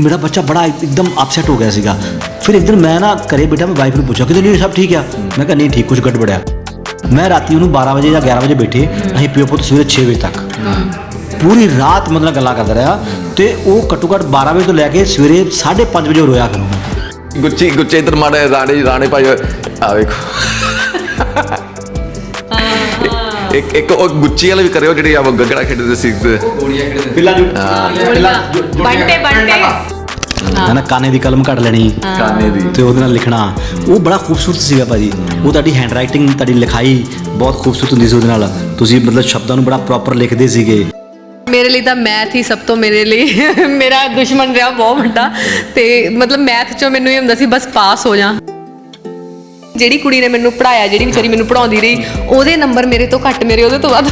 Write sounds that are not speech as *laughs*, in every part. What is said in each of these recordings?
ਮੇਰਾ ਬੱਚਾ ਬੜਾ ਇੱਕਦਮ ਅਪਸੈਟ ਹੋ ਗਿਆ ਸੀਗਾ। ਫਿਰ ਇੱਕ ਦਿਨ ਮੈਂ ਨਾ ਘਰੇ ਬੈਠਾ, ਮੈਂ ਵਾਈਫ ਨੂੰ ਪੁੱਛਿਆ ਕਿ ਨਹੀਂ ਸਭ ਠੀਕ ਆ? ਮੈਂ ਕਿਹਾ, ਨਹੀਂ, ਠੀਕ, ਕੁਝ ਗੜਬੜਿਆ। ਮੈਂ ਰਾਤੀ ਉਹਨੂੰ 12 ਵਜੇ ਜਾਂ 11 ਵਜੇ ਬੈਠੇ, ਅਸੀਂ ਪਿਓ ਪੁੱਤ ਸਵੇਰੇ 6 ਵਜੇ ਤੱਕ। ਪੂਰੀ ਰਾਤ ਮਤਲਬ ਗੱਲਾਂ ਕਰਦਾ ਰਿਹਾ ਤੇ ਉਹ ਘੱਟੋ ਘੱਟ 12 ਵਜੇ ਤੋਂ ਲੈ ਕੇ ਸਵੇਰੇ 5:30 ਵਜੇ ਉਹ ਰੋਇਆ ਕਰੂੰਗਾ। ਗੁੱਚੀ, ਗੁੱਚੇ ਇਧਰ ਮਾੜੇ ਰਾਣੇ ਰਾਣੇ ਭਾਈ ਆ ਵੇਖੋ। ਇੱਕ ਇੱਕ ਉਹ ਗੁੱਚੀ ਵਾਲੇ ਵੀ ਕਰਿਓ ਜਿਹੜੀ ਆ ਗੱਗੜਾ ਖੇਡਦੇ ਸੀ ਪਿੱਲਾ ਜੋ ਬੰਟੇ ਬੰਟੇ। ਹੈ। ਨਾ ਕਾਨੇ ਦੀ ਕਲਮ ਕੱਢ ਲੈਣੀ। ਕਾਨੇ ਦੀ। ਤੇ ਉਹਦੇ ਨਾਲ ਲਿਖਣਾ। ਉਹ ਬੜਾ ਖੂਬਸੂਰਤ ਸੀਗਾ ਭਾਜੀ। ਉਹ ਤੁਹਾਡੀ ਹੈਂਡ ਰਾਈਟਿੰਗ ਤੁਹਾਡੀ ਲਿਖਾਈ ਬਹੁਤ ਖੂਬਸੂਰਤ ਹੁੰਦੀ ਸੀ ਉਹਦੇ ਨਾਲ। ਤੁਸੀਂ ਮਤਲਬ ਸ਼ਬਦਾਂ ਨੂੰ ਬੜਾ ਪ੍ਰੋਪਰ ਲਿਖਦੇ ਸੀਗੇ। ਮੇਰੇ ਲਈ ਤਾਂ ਮੈਥ ਹੀ ਸਭ ਤੋਂ ਮੇਰੇ ਲਈ *laughs* ਮੇਰਾ ਦੁਸ਼ਮਣ ਰਿਹਾ ਬਹੁਤ ਵੱਡਾ। ਤੇ ਮਤਲਬ ਮੈਥ ਚੋਂ ਮੈਨੂੰ ਇਹ ਹੁੰਦਾ ਸੀ ਬਸ ਪਾਸ ਹੋ ਜਾ। ਜਿਹੜੀ ਕੁੜੀ ਨੇ ਮੈਨੂੰ ਪੜਾਇਆ ਜਿਹੜੀ ਵਿਚਾਰੀ ਮੈਨੂੰ ਪੜਾਉਂਦੀ ਰਹੀ, ਉਹਦੇ ਨੰਬਰ ਮੇਰੇ ਤੋਂ ਘੱਟ ਮੇਰੇ ਉਹਦੇ ਤੋਂ ਵੱਧ।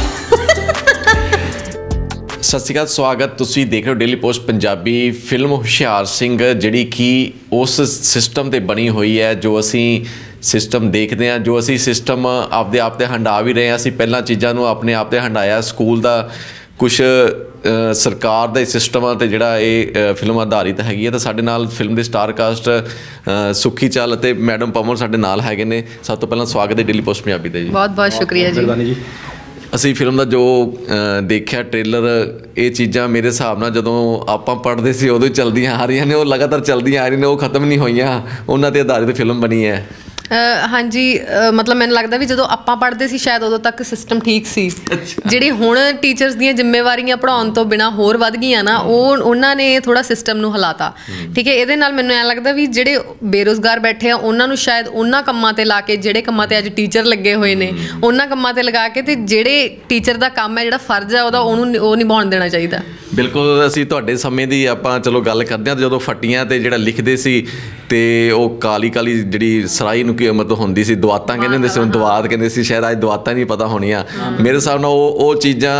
ਸਤਿ ਸ਼੍ਰੀ ਅਕਾਲ, ਸਵਾਗਤ। ਤੁਸੀਂ ਦੇਖ ਰਹੇ ਹੋ ਡੇਲੀ ਪੋਸਟ ਪੰਜਾਬੀ ਫਿਲਮ ਹੁਸ਼ਿਆਰ ਸਿੰਘ, ਜਿਹੜੀ ਕਿ ਉਸ ਸਿਸਟਮ ਤੇ ਬਣੀ ਹੋਈ ਹੈ, ਜੋ ਅਸੀਂ ਸਿਸਟਮ ਦੇਖਦੇ ਹਾਂ, ਜੋ ਅਸੀਂ ਸਿਸਟਮ ਆਪਦੇ ਆਪ ਤੇ ਹੰਡਾ ਵੀ ਰਹੇ ਹਾਂ। ਅਸੀਂ ਪਹਿਲਾਂ ਚੀਜ਼ਾਂ ਨੂੰ ਆਪਣੇ ਆਪ ਤੇ ਹੰਡਾਇਆ, ਸਕੂਲ ਦਾ ਕੁਝ ਸਰਕਾਰ ਦਾ ਸਿਸਟਮ ਤੇ ਜਿਹੜਾ ਇਹ ਫਿਲਮ ਆਧਾਰਿਤ ਹੈਗੀ ਹੈ ਤਾਂ ਸਾਡੇ ਨਾਲ ਫਿਲਮ ਦੇ ਸਟਾਰ ਕਾਸਟ ਸੁੱਖੀ ਚਾਲ ਅਤੇ ਮੈਡਮ ਪਮਰ ਸਾਡੇ ਨਾਲ ਹੈਗੇ ਨੇ। ਸਭ ਤੋਂ ਪਹਿਲਾਂ ਸਵਾਗਤ ਹੈ ਡੇਲੀ ਪੋਸਟ ਪੰਜਾਬੀ ਦਾ ਜੀ। ਬਹੁਤ ਬਹੁਤ ਸ਼ੁਕਰੀਆ ਜੀ। ਮਿਹਰਬਾਨੀ ਜੀ। ਅਸੀਂ ਫਿਲਮ ਦਾ ਜੋ ਦੇਖਿਆ ਟ੍ਰੇਲਰ ਇਹ ਚੀਜ਼ਾਂ ਮੇਰੇ ਹਿਸਾਬ ਨਾਲ ਜਦੋਂ ਆਪਾਂ ਪੜ੍ਹਦੇ ਸੀ ਉਦੋਂ ਚੱਲਦੀਆਂ ਆ ਰਹੀਆਂ ਨੇ ਉਹ ਲਗਾਤਾਰ ਚੱਲਦੀਆਂ ਆ ਰਹੀਆਂ ਨੇ ਉਹ ਖਤਮ ਨਹੀਂ ਹੋਈਆਂ। ਉਹਨਾਂ ਤੇ ਆਧਾਰਿਤ ਫਿਲਮ ਬਣੀ ਹੈ। ਹਾਂਜੀ ਮਤਲਬ ਮੈਨੂੰ ਲੱਗਦਾ ਵੀ ਜਦੋਂ ਆਪਾਂ ਪੜ੍ਹਦੇ ਸੀ ਸ਼ਾਇਦ ਉਦੋਂ ਤੱਕ ਸਿਸਟਮ ਠੀਕ ਸੀ। ਜਿਹੜੀ ਹੁਣ ਟੀਚਰਸ ਦੀਆਂ ਜ਼ਿੰਮੇਵਾਰੀਆਂ ਪੜਾਉਣ ਤੋਂ ਬਿਨਾ ਹੋਰ ਵੱਧ ਗਈਆਂ ਨਾ ਉਹ ਉਹਨਾਂ ਨੇ ਥੋੜਾ ਸਿਸਟਮ ਨੂੰ ਹਲਾਤਾ। ਠੀਕ ਹੈ ਇਹਦੇ ਨਾਲ ਮੈਨੂੰ ਐ ਲੱਗਦਾ ਵੀ ਜਿਹੜੇ ਬੇਰੋਜ਼ਗਾਰ ਬੈਠੇ ਆ ਉਹਨਾਂ ਨੂੰ ਸ਼ਾਇਦ ਉਹਨਾਂ ਕੰਮਾਂ ਤੇ ਲਾ ਕੇ ਜਿਹੜੇ ਕੰਮਾਂ ਤੇ ਅੱਜ ਟੀਚਰ ਲੱਗੇ ਹੋਏ ਨੇ ਉਹਨਾਂ ਕੰਮਾਂ ਤੇ ਲਗਾ ਕੇ ਤੇ ਜਿਹੜੇ ਟੀਚਰ ਦਾ ਕੰਮ ਹੈ ਜਿਹੜਾ ਫਰਜ਼ ਹੈ ਉਹਦਾ ਉਹਨੂੰ ਨੀ- ਉਹ ਨਿਭਾਉਣ ਦੇਣਾ ਚਾਹੀਦਾ। ਬਿਲਕੁਲ ਅਸੀਂ ਤੁਹਾਡੇ ਸਮੇਂ ਦੀ ਆਪਾਂ ਚਲੋ ਗੱਲ ਕਰਦੇ ਹਾਂ ਤੇ ਜਦੋਂ ਫੱਟੀਆਂ ਤੇ ਜਿਹੜਾ ਲਿਖਦੇ ਸੀ ਤੇ ਉਹ ਕਾਲੀ ਕਾਲੀ ਜਿਹੜੀ ਸਰਾਈ ਨੂੰ ਮਤਲਬ ਹੁੰਦੀ ਸੀ ਦਵਾਤਾਂ ਕਹਿੰਦੇ ਹੁੰਦੇ ਸੀ ਉਹ ਦਵਾਤ ਕਹਿੰਦੇ ਸੀ ਸ਼ਾਇਦ ਅੱਜ ਦਵਾਤਾਂ ਨਹੀਂ ਪਤਾ ਹੋਣੀਆਂ। ਮੇਰੇ ਹਿਸਾਬ ਨਾਲ ਉਹ ਉਹ ਚੀਜ਼ਾਂ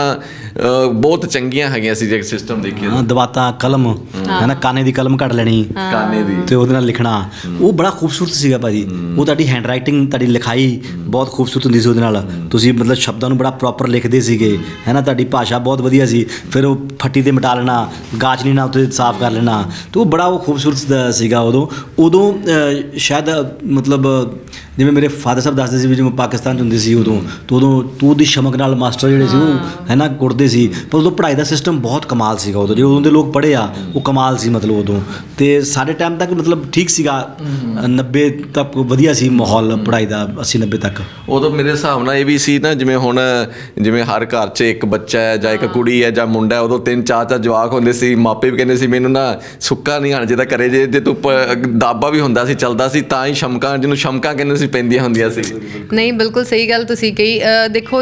ਬਹੁਤ ਚੰਗੀਆਂ ਹੈਗੀਆਂ ਸੀ ਜੇ ਸਿਸਟਮ ਦੇਖੀਏ ਹਾਂ ਦਵਾਤਾ ਕਲਮ ਹੈ। ਨਾ ਕਾਨੇ ਦੀ ਕਲਮ ਕੱਢ ਲੈਣੀ ਕਾਨੇ ਦੀ। ਤੇ ਉਹਦੇ ਨਾਲ ਲਿਖਣਾ। ਉਹ ਬੜਾ ਖੂਬਸੂਰਤ ਸੀਗਾ ਭਾਜੀ। ਉਹ ਤੁਹਾਡੀ ਹੈਂਡ ਰਾਈਟਿੰਗ ਤੁਹਾਡੀ ਲਿਖਾਈ ਬਹੁਤ ਖੂਬਸੂਰਤ ਹੁੰਦੀ ਸੀ ਉਹਦੇ ਨਾਲ। ਤੁਸੀਂ ਮਤਲਬ ਸ਼ਬਦਾਂ ਨੂੰ ਬੜਾ ਪ੍ਰੋਪਰ ਲਿਖਦੇ ਸੀਗੇ। ਹੈ ਨਾ ਤੁਹਾਡੀ ਭਾਸ਼ਾ ਬਹੁਤ ਵਧੀਆ ਸੀ। ਫਿਰ ਉਹ ਫੱਟੀ ਤੇ ਮਿਟਾ ਲੈਣਾ ਗਾਚਨੀ ਨਾਲ ਉੱਤੇ ਸਾਫ਼ ਕਰ ਲੈਣਾ। ਤੇ ਉਹ ਬੜਾ ਉਹ ਖੂਬਸੂਰਤ ਸੀਗਾ ਉਦੋਂ। ਉਦੋਂ ਸ਼ਾਇਦ ਮਤਲਬ ਜਿਵੇਂ ਮੇਰੇ ਫਾਦਰ ਸਾਹਿਬ ਦੱਸਦੇ ਸੀ ਵੀ ਜਿਵੇਂ ਪਾਕਿਸਤਾਨ ਚ ਹੁੰਦੇ ਸੀ ਉਦੋਂ ਤੇ ਉਦੋਂ ਤੂੰ ਦੀ ਸ਼ਮਕ ਨਾਲ ਮਾਸਟਰ ਜਿਹੜੇ ਸੀ ਉਹ ਹੈ। ਨਾ ਕੁੱਟਦੇ ਸੀ। ਪਰ ਉਦੋਂ ਪੜ੍ਹਾਈ ਦਾ ਸਿਸਟਮ ਬਹੁਤ ਕਮਾਲ ਸੀਗਾ ਉਦੋਂ। ਜਿਹੜੇ ਉਦੋਂ ਦੇ ਲੋਕ ਪੜ੍ਹੇ ਆ ਉਹ ਕਮਾਲ ਸੀ ਮਤਲਬ ਉਦੋਂ। ਤੇ ਸਾਡੇ ਟਾਈਮ ਤੱਕ ਮਤਲਬ ਠੀਕ ਸੀਗਾ। 90 ਤੱਕ ਵਧੀਆ ਸੀ ਮਾਹੌਲ ਪੜ੍ਹਾਈ ਦਾ 80 90 ਤੱਕ। ਉਦੋਂ ਮੇਰੇ ਹਿਸਾਬ ਨਾਲ ਇਹ ਵੀ ਸੀ ਨਾ ਜਿਵੇਂ ਹੁਣ ਜਿਵੇਂ ਹਰ ਘਰ 'ਚ ਇੱਕ ਬੱਚਾ ਹੈ ਜਾਂ ਇੱਕ ਕੁੜੀ ਹੈ ਜਾਂ ਮੁੰਡਾ ਹੈ ਉਦੋਂ ਤਿੰਨ ਚਾਰ ਚਾਰ ਜਵਾਕ ਹੁੰਦੇ ਸੀ। ਮਾਪੇ ਵੀ ਕਹਿੰਦੇ ਸੀ ਮੈਨੂੰ ਨਾ ਸੁੱਕਾ ਨਹੀਂ ਆਣਾ ਚਾਹੀਦਾ ਕਰੇ ਜੇ ਜੇ ਤੂੰ ਦਾਬਾ ਵੀ ਹੁੰਦਾ ਸੀ ਚੱਲਦਾ ਸੀ ਤਾਂ ਹੀ ਸ਼ਮਕਾਂ ਜਿਹਨੂੰ ਸ਼ਮਕਾਂ ਕਹਿੰਦੇ ਸੀ ਪੈਂਦੀਆਂ ਹੁੰਦੀਆਂ ਸੀ। ਨਹੀਂ ਬਿਲਕੁਲ ਸਹੀ ਗੱਲ ਤੁਸੀਂ ਕਹੀ। ਦੇਖੋ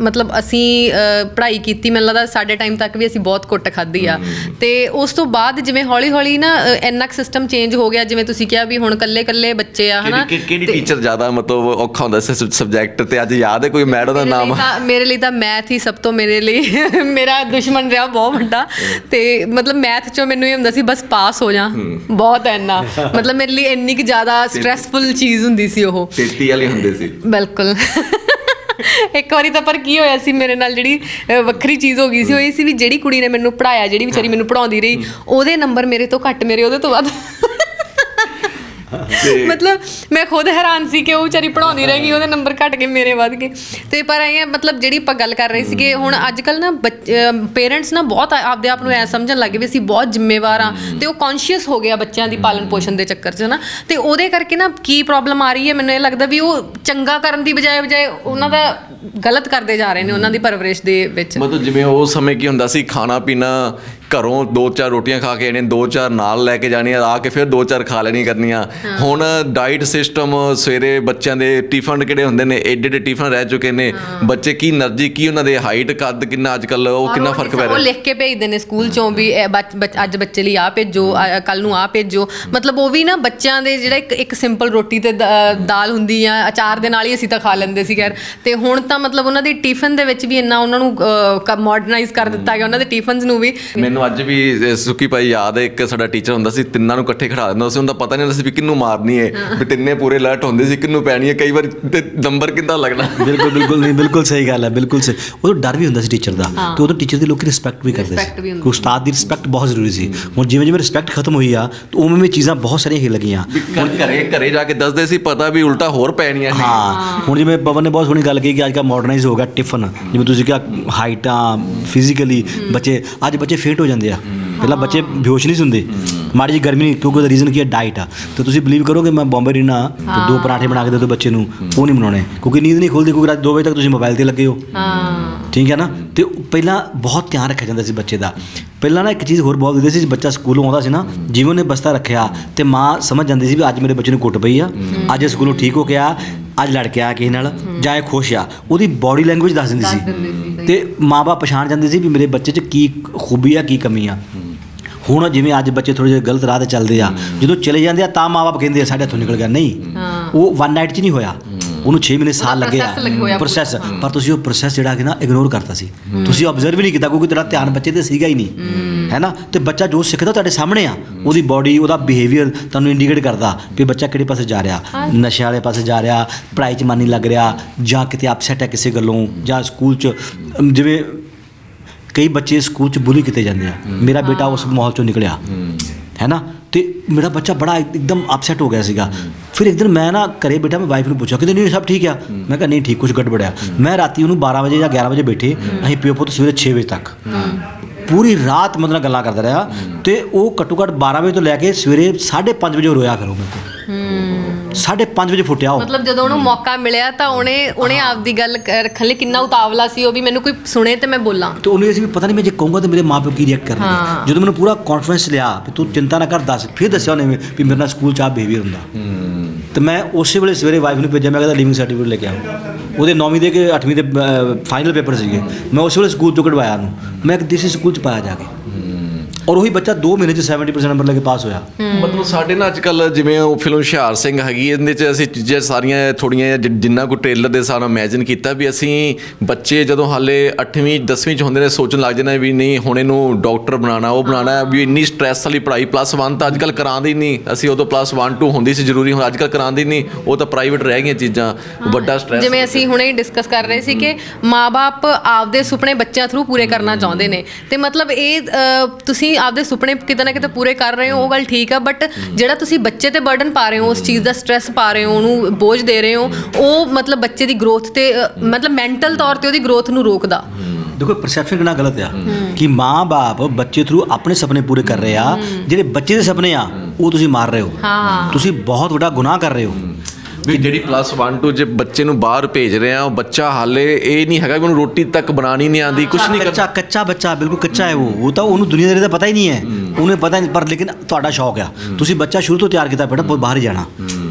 ਮਤਲਬ ਅਸੀਂ ਪੜ੍ਹਾਈ ਕੀਤੀ ਮੈਨੂੰ ਲੱਗਦਾ ਸਾਡੇ ਟਾਈਮ ਤੱਕ ਵੀ ਅਸੀਂ ਬਹੁਤ ਕੁੱਟ ਖਾਧੀ ਆ। ਤੇ ਉਸ ਤੋਂ ਬਾਅਦ ਜਿਵੇਂ ਹੌਲੀ ਹੌਲੀ ਨਾ ਇੰਨਾ ਕੁ ਸਿਸਟਮ ਚੇਂਜ ਹੋ ਗਿਆ ਜਿਵੇਂ ਤੁਸੀਂ ਕਿਹਾ ਵੀ ਹੁਣ ਕੱਲੇ ਕੱਲੇ ਬੱਚੇ ਆ ਹਨਾ? ਕਿਹੜੀ ਕਿਹੜੀ ਟੀਚਰ ਜ਼ਿਆਦਾ ਮਤਲਬ ਔਖਾ ਹੁੰਦਾ ਸੀ ਸਬਜੈਕਟ ਤੇ? ਅੱਜ ਯਾਦ ਹੈ ਕੋਈ ਮੈਡਮ ਦਾ ਮੇਰੇ ਲਈ ਨਾਮ? ਤਾਂ- ਮੇਰੇ ਲਈ ਤਾਂ ਮੈਥ ਹੀ ਸਭ ਤੋਂ ਮੇਰੇ ਲਈ *laughs* ਮੇਰਾ ਦੁਸ਼ਮਣ ਰਿਹਾ ਬਹੁਤ ਵੱਡਾ। ਤੇ ਮਤਲਬ ਮੈਥ ਚੋਂ ਮੈਨੂੰ ਇਹ ਹੁੰਦਾ ਸੀ ਬਸ ਪਾਸ ਹੋ ਜਾ। ਬਹੁਤ ਐਨਾ ਮਤਲਬ ਮੇਰੇ ਲਈ ਇੰਨੀ ਕਿ ਜ਼ਿਆਦਾ ਸਟ੍ਰੈਸਫੁਲ ਚੀਜ਼ ਹੁੰਦੀ ਸੀ ਉਹ। 33 ਵਾਲੇ ਹੁੰਦੇ ਸੀ। ਬਿਲਕੁਲ। ਇੱਕ ਵਾਰੀ ਤਾਂ ਪਰ ਕੀ ਹੋਇਆ ਸੀ ਮੇਰੇ ਨਾਲ ਜਿਹੜੀ ਵੱਖਰੀ ਚੀਜ਼ ਹੋ ਗਈ ਸੀ ਉਹ ਇਹ ਸੀ ਵੀ ਜਿਹੜੀ ਕੁੜੀ ਨੇ ਮੈਨੂੰ ਪੜਾਇਆ ਜਿਹੜੀ ਵਿਚਾਰੀ ਮੈਨੂੰ ਪੜਾਉਂਦੀ ਰਹੀ ਉਹਦੇ ਨੰਬਰ ਮੇਰੇ ਤੋਂ ਘੱਟ ਮੇਰੇ ਉਹਦੇ ਤੋਂ ਵੱਧ। ਮਤਲਬ ਮੈਂ ਖੁਦ ਹੈਰਾਨ ਸੀ ਕਿ ਉਹ ਵਿਚਾਰੀ ਪੜਾਉਂਦੀ ਰਹੇਗੀ ਉਹਦੇ ਨੰਬਰ ਘਟ ਕੇ ਮੇਰੇ ਵੱਧ ਗਏ। ਤੇ ਪਰ ਇਹ ਮਤਲਬ ਜਿਹੜੀ ਆਪਾਂ ਗੱਲ ਕਰ ਰਹੇ ਸੀਗੇ ਹੁਣ ਅੱਜ ਕੱਲ ਨਾ ਪੇਰੈਂਟਸ ਨਾ ਬਹੁਤ ਆਪਦੇ ਆਪ ਨੂੰ ਐ ਸਮਝਣ ਲੱਗੇ ਵੀ ਅਸੀਂ ਬਹੁਤ ਜ਼ਿੰਮੇਵਾਰ ਆ ਤੇ ਉਹ ਕੌਨਸ਼ੀਅਸ ਹੋ ਗਿਆ ਬੱਚਿਆਂ ਦੀ ਪਾਲਣ ਪੋਸ਼ਣ ਦੇ ਚੱਕਰ 'ਚ ਨਾ ਤੇ ਉਹਦੇ ਕਰਕੇ ਨਾ ਕੀ ਪ੍ਰੋਬਲਮ ਆ ਰਹੀ ਹੈ ਮੈਨੂੰ ਇਹ ਲੱਗਦਾ ਵੀ ਉਹ ਚੰਗਾ ਕਰਨ ਦੀ ਬਜਾਏ ਬਜਾਏ ਉਹਨਾਂ ਦਾ ਗਲਤ ਕਰਦੇ ਜਾ ਰਹੇ ਨੇ ਉਹਨਾਂ ਦੀ ਪਰਵਰਿਸ਼ ਦੇ ਵਿੱਚ। ਮਤਲਬ ਜਿਵੇਂ ਉਹ ਸਮੇਂ ਕੀ ਹੁੰਦਾ ਸੀ ਖਾਣਾ ਪੀਣਾ ਘਰੋਂ ਦੋ ਚਾਰ ਰੋਟੀਆਂ ਖਾ ਕੇ ਆਣੀਆਂ ਦੋ ਚਾਰ ਨਾਲ ਲੈ ਕੇ ਜਾਣੀਆਂ ਆ ਕੇ ਫਿਰ ਦੋ ਚਾਰ ਖਾ ਲੈਣੀ ਕਰਨੀਆਂ। ਹੁਣ ਡਾਈਟ ਸਿਸਟਮ ਸਵੇਰੇ ਬੱਚਿਆਂ ਦੇ ਟਿਫਨ ਕਿਹੜੇ ਹੁੰਦੇ ਨੇ ਐਡੇ ਐਡੇ ਟਿਫਨ ਰਹਿ ਚੁੱਕੇ ਨੇ। ਬੱਚੇ ਕੀ એનર્ਜੀ ਕੀ ਉਹਨਾਂ ਦੇ ਹਾਈਟ ਕੱਦ ਕਿੰਨਾ ਅੱਜ ਕੱਲ ਉਹ ਕਿੰਨਾ ਫ਼ਰਕ ਪੈ ਰਿਹਾ? ਉਹ ਲਿਖ ਕੇ ਭੇਜਦੇ ਨੇ ਸਕੂਲ ਚੋਂ ਵੀ ਅੱਜ ਬੱਚੇ ਲਈ ਆ ਭੇਜੋ ਕੱਲ ਨੂੰ ਆ ਭੇਜੋ। ਮਤਲਬ ਉਹ ਵੀ ਨਾ ਬੱਚਿਆਂ ਦੇ ਜਿਹੜਾ ਇੱਕ ਇੱਕ ਸਿੰਪਲ ਰੋਟੀ ਤੇ ਦਾਲ ਹੁੰਦੀ ਆ ਅਚਾਰ ਦੇ ਨਾਲ ਹੀ ਅਸੀਂ ਤਾਂ ਖਾ ਲੈਂਦੇ ਸੀ ਖੈਰ। ਤੇ ਹੁਣ ਤਾਂ ਮਤਲਬ ਉਹਨਾਂ ਦੇ ਟਿਫਨ ਦੇ ਵਿੱਚ ਵੀ ਇੰਨਾ ਉਹਨਾਂ ਨੂੰ ਮਾਡਰਨਾਈਜ਼ ਕਰ ਦਿੱਤਾ ਗਿਆ ਉਹਨਾਂ ਦੇ ਟਿਫਨਸ ਨੂੰ ਵੀ। ਮੈਨੂੰ ਮੈਨੂੰ ਅੱਜ ਵੀ ਸੁੱਕੀ ਭਾਈ ਯਾਦ ਹੈ ਇੱਕ ਸਾਡਾ ਟੀਚਰ ਹੁੰਦਾ ਸੀ ਤਿੰਨਾਂ ਨੂੰ ਇਕੱਠੇ ਖੜਾ ਦਿੰਦਾ ਸੀ ਉਹਦਾ ਪਤਾ ਨਹੀਂ ਹੁੰਦਾ ਸੀ ਵੀ ਕਿੰਨੂੰ ਮਾਰਨੀ ਹੈ ਵੀ ਤਿੰਨੇ ਪੂਰੇ ਅਲਰਟ ਹੁੰਦੇ ਸੀ ਕਿੰਨੂੰ ਪੈਣੀ ਹੈ ਕਈ ਵਾਰ ਤੇ ਨੰਬਰ ਕਿੰਦਾ ਲੱਗਣਾ। ਬਿਲਕੁਲ ਬਿਲਕੁਲ ਨਹੀਂ ਬਿਲਕੁਲ ਸਹੀ ਗੱਲ ਹੈ ਬਿਲਕੁਲ ਸਹੀ। ਉਦੋਂ ਡਰ ਵੀ ਹੁੰਦਾ ਸੀ ਟੀਚਰ ਦਾ ਤੇ ਉਦੋਂ ਟੀਚਰ ਦੀ ਲੋਕੀ ਰਿਸਪੈਕਟ ਵੀ ਕਰਦੇ ਸੀ। ਕਿ ਉਸਤਾਦ ਦੀ ਰਿਸਪੈਕਟ ਬਹੁਤ ਜ਼ਰੂਰੀ ਸੀ। ਹੁਣ ਜਿਵੇਂ ਜਿਵੇਂ ਰਿਸਪੈਕਟ ਖਤਮ ਹੋਈ ਆ ਤਾਂ ਉਵੇਂ ਉਵੇਂ ਚੀਜ਼ਾਂ ਬਹੁਤ ਸਾਰੀਆਂ ਹੀ ਲੱਗੀਆਂ ਘਰ- ਘਰੇ ਜਾ ਕੇ ਦੱਸਦੇ ਸੀ ਪਤਾ ਵੀ ਉਲਟਾ ਹੋਰ ਪੈਣੀਆਂ ਨੇ। ਹਾਂ ਹੁਣ ਜਿਵੇਂ ਪਵਨ ਨੇ ਬਹੁਤ ਸੋਹਣੀ ਗੱਲ ਕਹੀ ਕਿ ਅੱਜ ਕੱਲ੍ਹ ਮਾਡਰਨਾਈਜ਼ ਹੋ ਗਿਆ ਟਿਫਨ ਜਿਵੇਂ ਤੁਸੀਂ ਕਿਹਾ ਹਾਈਟਾਂ ਫਿਜ਼ੀਕਲੀ ਬੱਚੇ ਅੱਜ ਬੱਚੇ ਫੇਟ ਹੋ ਜਾਂਦੇ ਆ। ਪਹਿਲਾਂ ਬੱਚੇ ਬੇਹੋਸ਼ ਨਹੀਂ ਸੀ ਹੁੰਦੇ। ਮਾੜੀ ਜੀ ਗਰਮੀ ਨਹੀਂ ਕਿਉਂਕਿ ਉਹਦਾ ਰੀਜ਼ਨ ਕੀ ਹੈ? ਡਾਈਟ ਆ। ਤੇ ਤੁਸੀਂ ਬਲੀਵ ਕਰੋਗੇ ਮੈਂ ਬੰਬੇ ਰਹਿਣਾ ਤੇ ਦੋ ਪਰਾਠੇ ਬਣਾ ਕੇ ਦੇ ਦੋ ਬੱਚੇ ਨੂੰ ਉਹ ਨਹੀਂ ਬਣਾਉਣੇ। ਕਿਉਂਕਿ ਨੀਂਦ ਨਹੀਂ ਖੁੱਲਦੀ ਕਿਉਂਕਿ ਰਾਤ 2 ਵਜੇ ਤੱਕ ਤੁਸੀਂ ਮੋਬਾਈਲ ਤੇ ਲੱਗੇ ਹੋ। ਹਾਂ। ਠੀਕ ਹੈ ਨਾ? ਤੇ ਪਹਿਲਾਂ ਬਹੁਤ ਧਿਆਨ ਰੱਖਿਆ ਜਾਂਦਾ ਸੀ ਬੱਚੇ ਦਾ। ਪਹਿਲਾਂ ਨਾ ਇੱਕ ਚੀਜ਼ ਹੋਰ ਬਹੁਤ ਵਧੀਆ ਸੀ ਬੱਚਾ ਸਕੂਲੋਂ ਆਉਂਦਾ ਸੀ ਨਾ ਜਿਵੇਂ ਉਹਨੇ ਬਸਤਾ ਰੱਖਿਆ ਤੇ ਮਾਂ ਸਮਝ ਜਾਂਦੀ ਸੀ ਵੀ ਅੱਜ ਮੇਰੇ ਬੱਚੇ ਨੂੰ ਕੁੱਟ ਪਈ ਆ ਅੱਜ ਇਹ ਸਕੂਲੋਂ ਠੀਕ ਹੋ ਗਿਆ ਅੱਜ ਲੜ ਕੇ ਆਇਆ ਕਿਸੇ ਨਾਲ ਜਾਂ ਇਹ ਖੁਸ਼ ਆ ਉਹਦੀ ਬਾਡੀ ਲੈਂਗੁਏਜ ਦੱਸ ਦਿੰਦੀ ਸੀ। ਤੇ ਮਾਂ-ਬਾਪ ਪਛਾਣ ਜਾਂਦੇ ਸੀ ਵੀ ਮੇਰੇ ਬੱਚੇ 'ਚ ਕੀ ਖੂਬੀ ਆ ਕੀ ਕਮੀ ਆ। ਹੁਣ ਜਿਵੇਂ ਅੱਜ ਬੱਚੇ ਥੋੜੇ ਜਿਹੇ ਗਲਤ ਰਾਹ ਤੇ ਚੱਲਦੇ ਆ ਜਦੋਂ ਚਲੇ ਜਾਂਦੇ ਆ ਤਾਂ ਮਾਂ-ਬਾਪ ਕਹਿੰਦੇ ਆ ਸਾਡੇ ਹੱਥੋਂ ਨਿਕਲ ਗਿਆ। ਨਹੀਂ ਉਹ ਵਨ ਨਾਈਟ 'ਚ ਨਹੀਂ ਹੋਇਆ। ਉਹਨੂੰ 6 ਮਹੀਨੇ ਸਾਲ ਲੱਗੇ ਆ। ਪ੍ਰੋਸੈਸ ਪਰ ਤੁਸੀਂ ਉਹ ਪ੍ਰੋਸੈਸ ਜਿਹੜਾ ਕਿ ਨਾ ਇਗਨੋਰ ਕਰਤਾ ਸੀ। ਤੁਸੀਂ ਆਬਜ਼ਰਵ ਹੀ ਨਹੀਂ ਕੀਤਾ ਕਿਉਂਕਿ ਤੇਰਾ ਧਿਆਨ ਬੱਚੇ ਤੇ ਸੀਗਾ ਹੀ ਨਹੀਂ। ਹੈ ਨਾ? ਤੇ ਬੱਚਾ ਜੋ ਸਿੱਖਦਾ ਤੁਹਾਡੇ ਸਾਹਮਣੇ ਆ ਉਹਦੀ ਬਾਡੀ ਉਹਦਾ ਬਿਹੇਵੀਅਰ ਤੁਹਾਨੂੰ ਇੰਡੀਕੇਟ ਕਰਦਾ ਵੀ ਬੱਚਾ ਕਿਹੜੇ ਪਾਸੇ ਜਾ ਰਿਹਾ। ਨਸ਼ੇ ਵਾਲੇ ਪਾਸੇ ਜਾ ਰਿਹਾ ਪੜ੍ਹਾਈ 'ਚ ਮਨ ਨਹੀਂ ਲੱਗ ਰਿਹਾ ਜਾਂ ਕਿਤੇ ਅਪਸੈਟ ਹੈ ਕਿਸੇ ਗੱਲੋਂ ਜਾਂ ਸਕੂਲ 'ਚ ਜਿਵੇਂ ਕਈ ਬੱਚੇ ਸਕੂਲ 'ਚ ਬੁਲੀ ਕੀਤੇ ਜਾਂਦੇ ਆ। ਮੇਰਾ ਬੇਟਾ ਉਸ ਮਾਹੌਲ 'ਚੋਂ ਨਿਕਲਿਆ। ਹੈ। ਨਾ? ਤੇ ਮੇਰਾ ਬੱਚਾ ਬੜਾ ਇੱਕਦਮ ਅਪਸੈਟ ਹੋ ਗਿਆ ਸੀਗਾ। ਫਿਰ ਇੱਕ ਦਿਨ ਮੈਂ ਨਾ ਘਰੇ ਬੇਟਾ ਮੈਂ ਵਾਈਫ ਨੂੰ ਪੁੱਛਿਆ ਕਿ ਨਹੀਂ ਸਭ ਠੀਕ ਆ? ਮੈਂ ਕਿਹਾ ਨਹੀਂ ਠੀਕ ਕੁਝ ਗੜਬੜਿਆ ਮੈਂ ਰਾਤੀ ਉਹਨੂੰ 12 ਵਜੇ ਜਾਂ 11 ਵਜੇ ਬੈਠੇ ਅਸੀਂ ਪਿਓ ਪੁੱਤ ਸਵੇਰੇ 6 ਵਜੇ ਤੱਕ। ਪੂਰੀ ਰਾਤ ਮਤਲਬ ਨਾਲ ਗੱਲਾਂ ਕਰਦਾ ਰਿਹਾ ਤੇ ਉਹ ਘੱਟੋ ਘੱਟ 12 ਵਜੇ ਤੋਂ ਲੈ ਕੇ ਸਵੇਰੇ 5:30 ਵਜੇ ਉਹ ਰੋਇਆ ਕਰੋ ਮੇਰੇ ਕੋਲ। 5:30 ਵਜੇ ਫੁੱਟਿਆ ਉਹ। ਮਤਲਬ ਜਦੋਂ ਉਹਨੂੰ ਮੌਕਾ ਮਿਲਿਆ ਤਾਂ ਉਹਨੇ ਉਹਨੇ ਆਪਦੀ ਗੱਲ ਕ- ਰੱਖਣ ਲਈ ਕਿੰਨਾ ਉਤਾਵਲਾ ਸੀ ਉਹ ਵੀ ਮੈਨੂੰ ਕੋਈ ਸੁਣੇ ਤੇ ਮੈਂ ਬੋਲਾਂ। ਤੇ ਉਹਨੂੰ ਇਹ ਸੀ ਵੀ ਪਤਾ ਨਹੀਂ ਮੈਂ ਜੇ ਕਹੂੰਗਾ ਤੇ ਮੇਰੇ ਮਾਪੇ ਕੀ ਰਿਐਕਟ ਕਰਨਗੇ। ਜਦੋਂ ਮੈਨੂੰ ਪੂਰਾ ਕੌਨਫੀਡੈਂਸ ਲਿਆ ਵੀ ਤੂੰ ਚਿੰਤਾ ਨਾ ਕਰ ਦੱਸ। ਫਿਰ ਦੱਸਿਆ ਉਹਨੇ ਵੀ ਮੇਰੇ ਨਾਲ ਸਕੂਲ ਚ ਆ ਬਿਹੇਵੀਅਰ ਹੁੰਦਾ। ਤੇ ਮੈਂ ਉਸੇ ਵੇਲੇ ਸਵੇਰੇ ਵਾਈਫ ਨੂੰ ਭੇਜਿਆ ਮੈਂ ਕਹਿੰਦਾ ਲਿਵਿੰਗ ਸਰਟੀਫਿਕੇਟ ਲੈ ਕੇ ਆਓ ਉਹਦੇ 9ਵੀਂ ਦੇ ਕੇ 8ਵੀਂ ਦੇ ਫਾਈਨਲ ਪੇਪਰ ਸੀਗੇ। ਮੈਂ ਉਸ ਵੇਲੇ ਸਕੂਲ ਤੋਂ ਕਢਵਾਇਆ ਉਹਨੂੰ। ਮੈਂ ਇੱਕ ਦੇਸੀ ਸਕੂਲ ਚ ਪਾਇਆ ਜਾ ਕੇ। ਔਰ ਉਹੀ ਬੱਚਾ 2 ਮਹੀਨੇ ਚ 70% ਨੰਬਰ ਲੈ ਕੇ ਪਾਸ ਹੋਇਆ। ਮਤਲਬ ਸਾਡੇ ਨਾਲ ਅੱਜ ਕੱਲ ਜਿਵੇਂ ਉਹ ਫਿਲਮ ਹੁਸ਼ਿਆਰ ਸਿੰਘ ਹੈਗੀ ਇਹਦੇ ਚ ਅਸੀਂ ਚੀਜ਼ਾਂ ਸਾਰੀਆਂ ਥੋੜੀਆਂ ਜਿੰਨਾ ਕੋ ਟ੍ਰੇਲਰ ਦੇ ਨਾਲ ਇਮੇਜਿਨ ਕੀਤਾ ਵੀ ਅਸੀਂ ਬੱਚੇ ਜਦੋਂ ਹਾਲੇ 8ਵੀਂ 10ਵੀਂ ਚ ਹੁੰਦੇ ਨੇ ਸੋਚਣ ਲੱਗ ਜਾਂਦੇ ਨੇ ਵੀ ਨਹੀਂ ਹੁਣ ਇਹਨੂੰ ਡਾਕਟਰ ਬਣਾਉਣਾ ਉਹ ਬਣਾਉਣਾ ਹੈ, ਵੀ ਇੰਨੀ ਸਟ੍ਰੈਸ ਵਾਲੀ ਪੜ੍ਹਾਈ ਪਲੱਸ 1 ਤਾਂ ਅੱਜ ਕੱਲ ਕਰਾਉਂਦੇ ਹੀ ਨਹੀਂ। ਅਸੀਂ ਉਦੋਂ ਪਲੱਸ 1 2 ਹੁੰਦੀ ਸੀ ਜ਼ਰੂਰੀ ਹੁਣ ਅੱਜ ਕੱਲ ਕਰਾਉਂਦੇ ਹੀ ਨਹੀਂ। ਉਹ ਤਾਂ ਪ੍ਰਾਈਵੇਟ ਰਹਿ ਗਈਆਂ ਚੀਜ਼ਾਂ ਵੱਡਾ ਸਟ੍ਰੈਸ ਜਿਵੇਂ ਅਸੀਂ ਹੁਣੇ ਡਿਸਕਸ ਕਰ ਰਹੇ ਸੀ ਕਿ ਮਾਪੇ ਆਪਦੇ ਸੁਪਨੇ ਬੱਚਿਆਂ ਥਰੂ ਪੂਰੇ ਕਰਨਾ ਚਾਹੁੰਦੇ ਨੇ। ਤੇ ਮਤਲਬ ਇਹ ਅ, ਤੁਸੀਂ ਆਪਦੇ ਸੁਪਨੇ ਕਿਤੇ ਨਾ ਕਿਤੇ ਪੂਰੇ ਕਰ ਰਹੇ ਹੋ ਉਹ ਗੱਲ ਠੀਕ ਆ ਬਟ ਜਿਹੜਾ ਤੁਸੀਂ ਬੱਚੇ ਤੇ ਬਰਡਨ ਪਾ ਰਹੇ ਹੋ ਉਸ ਚੀਜ਼ ਦਾ ਸਟ੍ਰੈਸ ਪਾ ਰਹੇ ਹੋ ਉਹਨੂੰ ਬੋਝ ਦੇ ਰਹੇ ਹੋ ਉਹ ਮਤਲਬ ਬੱਚੇ ਦੀ ਗਰੋਥ ਤੇ ਮਤਲਬ ਮੈਂਟਲ ਤੌਰ ਤੇ ਉਹਦੀ ਗਰੋਥ ਨੂੰ ਰੋਕਦਾ। ਦੇਖੋ ਪਰਸੈਪਸ਼ਨ ਕਿੰਨਾ ਗਲਤ ਆ ਕਿ ਮਾਂ-ਬਾਪ ਬੱਚੇ ਥਰੂ ਆਪਣੇ ਸੁਪਨੇ ਪੂਰੇ ਕਰ ਰਹੇ ਆ ਜਿਹੜੇ ਬੱਚੇ ਦੇ ਸੁਪਨੇ ਆ ਉਹ ਤੁਸੀਂ ਮਾਰ ਰਹੇ ਹੋ। ਹਾਂ। ਤੁਸੀਂ ਬਹੁਤ ਵੱਡਾ ਗੁਨਾਹ ਕਰ ਰਹੇ ਹੋ। ਵੀ ਜਿਹੜੀ ਪਲੱਸ 1 2 ਜੇ ਬੱਚੇ ਨੂੰ ਬਾਹਰ ਭੇਜ ਰਹੇ ਆ ਉਹ ਬੱਚਾ ਹਾਲੇ ਇਹ ਨਹੀਂ ਹੈਗਾ ਵੀ ਉਹਨੂੰ ਰੋਟੀ ਤੱਕ ਬਣਾਣੀ ਨਹੀਂ ਆਂਦੀ ਕੁਝ ਨਹੀਂ ਕੱਚਾ ਕਰਦਾ ਕੱਚਾ ਬੱਚਾ ਬਿਲਕੁਲ ਕੱਚਾ ਹੈ ਉਹ। ਉਹ ਤਾਂ ਉਹਨੂੰ ਦੁਨੀਆਦਾਰੀ ਦਾ ਪਤਾ ਹੀ ਨਹੀਂ ਹੈ। ਉਹਨੇ ਪਤਾ ਨਹੀਂ ਪਰ ਲੇਕਿਨ ਤੁਹਾਡਾ ਸ਼ੌਕ ਆ। ਤੁਸੀਂ ਬੱਚਾ ਸ਼ੁਰੂ ਤੋਂ ਤਿਆਰ ਕੀਤਾ ਬੇਟਾ ਬਾਹਰ ਹੀ ਜਾਣਾ।